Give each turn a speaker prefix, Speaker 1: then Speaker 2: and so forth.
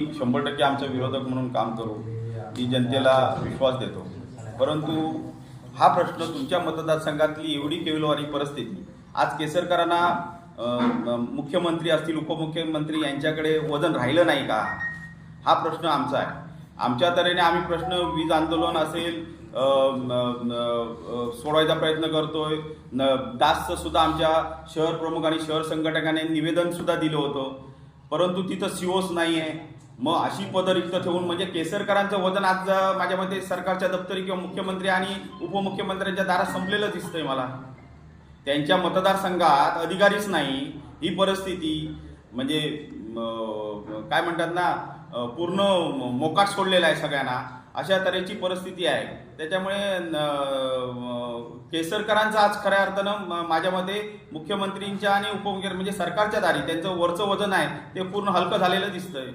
Speaker 1: शंभर टक्के आमचा विरोधक म्हणून काम करू ही जनतेला विश्वास देतो. परंतु हा प्रश्न तुमच्या मतदारसंघातली एवढी केविलवारी परिस्थिती आज केसरकरांना मुख्यमंत्री असतील उपमुख्यमंत्री यांच्याकडे वजन राहिलं नाही का? हा प्रश्न आमचा आहे. आमच्या तऱ्हेने आम्ही प्रश्न वीज आंदोलन असेल सोडवायचा प्रयत्न करतोय. न- दासचं सुद्धा आमच्या शहर प्रमुख आणि शहर संघटकाने निवेदनसुद्धा दिलं होतं. परंतु तिथं सीओस नाही आहे मग अशी पदं रिक्त ठेवून म्हणजे केसरकरांचं वजन आज माझ्या मते सरकारच्या दप्तरी किंवा मुख्यमंत्री आणि उपमुख्यमंत्र्यांच्या दारात संपलेलं दिसतंय मला. त्यांच्या मतदारसंघात अधिकारीच नाही. ही परिस्थिती म्हणजे काय म्हणतात ना पूर्ण मोकाट सोडलेला आहे सगळ्यांना. अशा तऱ्हेची परिस्थिती आहे. त्याच्यामुळे अं, केसरकरांचं आज खऱ्या अर्थानं म- माझ्या मते मुख्यमंत्रींच्या आणि उपमुख्यमंत्री म्हणजे सरकारच्या दारी त्यांचं वरचं वजन आहे ते पूर्ण हलकं झालेलं दिसतंय.